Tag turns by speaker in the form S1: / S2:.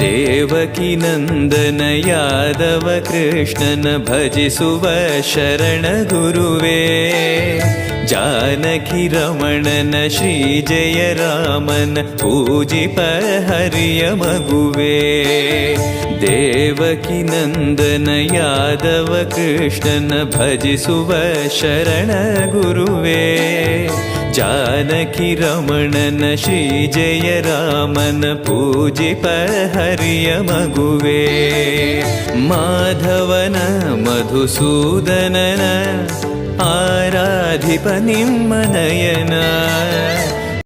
S1: देवकीनन्दन यादव कृष्णन भज शरण गुरुवे जानकि रमणन न श्रीजय रामन पूजिपहर्य मगुवे देवकी नन्दन यादव कृष्णन भज शरण गुरुवे जानकिरमणन श्रीजय रामन पूजिपहर्य मगुवे। माधवन मधुसूदनन आराधिपनिं मनयन